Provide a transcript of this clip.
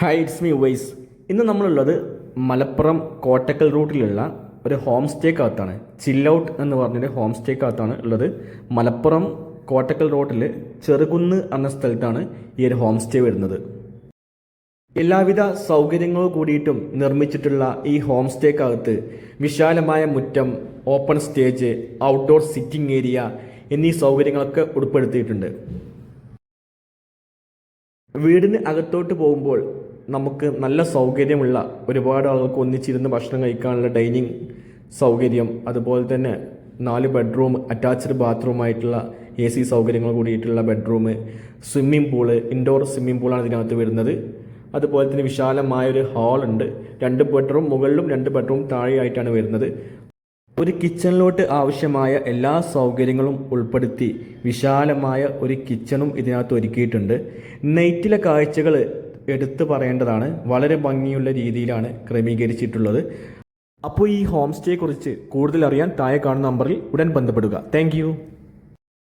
Hi it's me vice ഇന്ന് നമ്മളുള്ളത് മലപ്പുറം കോട്ടക്കൽ റൂട്ടിലുള്ള ഒരു ഹോം സ്റ്റേക്കകത്താണ് ചില്ലൗട്ട് എന്ന് പറഞ്ഞൊരു ഹോം സ്റ്റേക്കകത്താണ് ഉള്ളത്. മലപ്പുറം കോട്ടക്കൽ റോട്ടിൽ ചെറുകുന്ന് എന്ന സ്ഥലത്താണ് ഈ ഒരു ഹോം സ്റ്റേ വരുന്നത്. എല്ലാവിധ സൗകര്യങ്ങളും കൂടിയിട്ടും നിർമ്മിച്ചിട്ടുള്ള ഈ ഹോം സ്റ്റേക്കകത്ത് വിശാലമായ മുറ്റം open stage outdoor sitting area എന്നീ സൗകര്യങ്ങളൊക്കെ ഉൾപ്പെടുത്തിയിട്ടുണ്ട്. വീടിന് അകത്തോട്ട് പോകുമ്പോൾ നമുക്ക് നല്ല സൗകര്യമുള്ള ഒരുപാട് ആളുകൾക്ക് ഒന്നിച്ചിരുന്ന് ഭക്ഷണം കഴിക്കാനുള്ള ഡൈനിങ് സൗകര്യം അതുപോലെ തന്നെ നാല് ബെഡ്റൂം അറ്റാച്ച്ഡ് ബാത്റൂമായിട്ടുള്ള എ സി സൗകര്യങ്ങൾ കൂടിയിട്ടുള്ള bedroom swimming pool indoor swimming പൂളാണ് ഇതിനകത്ത് വരുന്നത്. അതുപോലെ തന്നെ വിശാലമായൊരു ഹാളുണ്ട് രണ്ട് ബെഡ്റൂം മുകളിലും രണ്ട് ബെഡ്റൂം താഴെയായിട്ടാണ് വരുന്നത്. ഒരു കിച്ചണിലോട്ട് ആവശ്യമായ എല്ലാ സൗകര്യങ്ങളും ഉൾപ്പെടുത്തി വിശാലമായ ഒരു കിച്ചണും ഇതിനകത്ത് ഒരുക്കിയിട്ടുണ്ട്. നൈറ്റിലെ കാഴ്ചകൾ എടുത്തു പറയേണ്ടതാണ്. വളരെ ഭംഗിയുള്ള രീതിയിലാണ് ക്രമീകരിച്ചിട്ടുള്ളത്. അപ്പോൾ ഈ ഹോം സ്റ്റേയെക്കുറിച്ച് കുറിച്ച് കൂടുതൽ അറിയാൻ താഴെ കാണുന്ന നമ്പറിൽ ഉടൻ ബന്ധപ്പെടുക. താങ്ക്